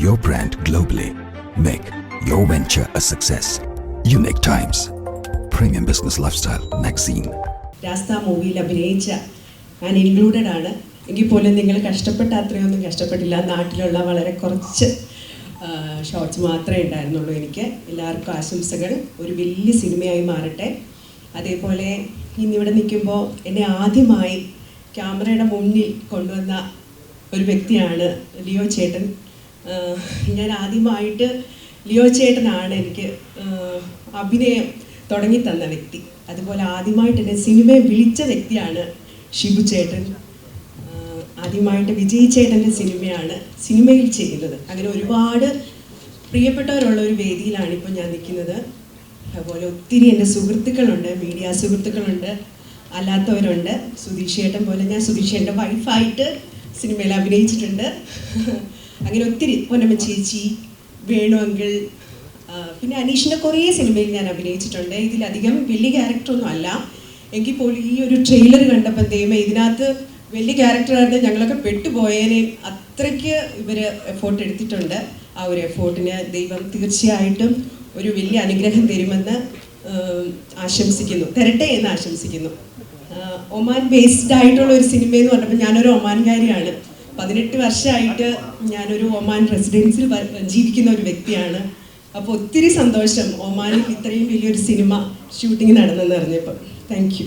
your brand globally. Make your venture a success. Unique Times, Premium Business Lifestyle Magazine. Rasta മൂവിയിൽ അഭിനയിച്ച ഞാൻ included ആണ്. എങ്കിൽ പോലും നിങ്ങൾ കഷ്ടപ്പെട്ട അത്രയൊന്നും കഷ്ടപ്പെട്ടില്ല. നാട്ടിലുള്ള വളരെ കുറച്ച് ഷോർട്സ് മാത്രമേ ഉണ്ടായിരുന്നുള്ളൂ എനിക്ക്. എല്ലാവർക്കും ആശംസകൾ. ഒരു വലിയ സിനിമയായി മാറട്ടെ. അതേപോലെ ഇന്നിവിടെ നിൽക്കുമ്പോൾ എന്നെ ആദ്യമായി ക്യാമറയുടെ മുന്നിൽ കൊണ്ടുവന്ന ഒരു വ്യക്തിയാണ് ലിയോ ചേട്ടൻ. ഞാൻ ആദ്യമായിട്ട് ലിയോ ചേട്ടനാണ് എനിക്ക് അഭിനയം തുടങ്ങി തന്ന വ്യക്തി. അതുപോലെ ആദ്യമായിട്ട് എന്നെ സിനിമയെ വിളിച്ച വ്യക്തിയാണ് ഷിബു ചേട്ടൻ. ആദ്യമായിട്ട് വിജയ് ചേട്ടന്റെ സിനിമയാണ് സിനിമയിൽ ചെയ്യുന്നത്. അങ്ങനെ ഒരുപാട് പ്രിയപ്പെട്ടവരുള്ള ഒരു വേദിയിലാണ് ഇപ്പോൾ ഞാൻ നിൽക്കുന്നത്. അതുപോലെ ഒത്തിരി എന്റെ സുഹൃത്തുക്കളുണ്ട് മീഡിയ സുഹൃത്തുക്കളുണ്ട് അല്ലാത്തവരുണ്ട്. സുധീഷ് ചേട്ടൻ പോലെ ഞാൻ സുധീഷ് ചേട്ടന്റെ വൈഫായിട്ട് സിനിമയിൽ അഭിനയിച്ചിട്ടുണ്ട്. അങ്ങനെ ഒത്തിരി പൊന്നമ്മ ചേച്ചി വേണു അങ്കിൾ പിന്നെ അനീഷിന്റെ കുറേ സിനിമയിൽ ഞാൻ അഭിനയിച്ചിട്ടുണ്ട്. ഇതിലധികം വലിയ ക്യാരക്ടറൊന്നും അല്ല. എങ്കിൽ പോലും ഈ ഒരു ട്രെയിലർ കണ്ടപ്പോൾ ദൈവം ഇതിനകത്ത് വലിയ ക്യാരക്ടറായിരുന്നു ഞങ്ങളൊക്കെ പെട്ടുപോയേനെ അത്രയ്ക്ക് ഇവർ എഫോർട്ട് എടുത്തിട്ടുണ്ട്. ആ ഒരു എഫോർട്ടിന് ദൈവം തീർച്ചയായിട്ടും ഒരു വലിയ അനുഗ്രഹം തരുമെന്ന് ആശംസിക്കുന്നു. തരട്ടെ എന്ന് ആശംസിക്കുന്നു. ഒമാൻ ബേസ്ഡ് ആയിട്ടുള്ള ഒരു സിനിമ എന്ന് പറഞ്ഞപ്പോൾ ഞാനൊരു ഒമാൻകാരിയാണ്. പതിനെട്ട് വർഷമായിട്ട് ഞാനൊരു ഒമാൻ റെസിഡൻസിൽ ജീവിക്കുന്ന ഒരു വ്യക്തിയാണ്. അപ്പോൾ ഒത്തിരി സന്തോഷം ഒമാനിൽ ഇത്രയും വലിയൊരു സിനിമ ഷൂട്ടിംഗ് നടന്നെന്ന് അറിഞ്ഞപ്പോൾ. താങ്ക്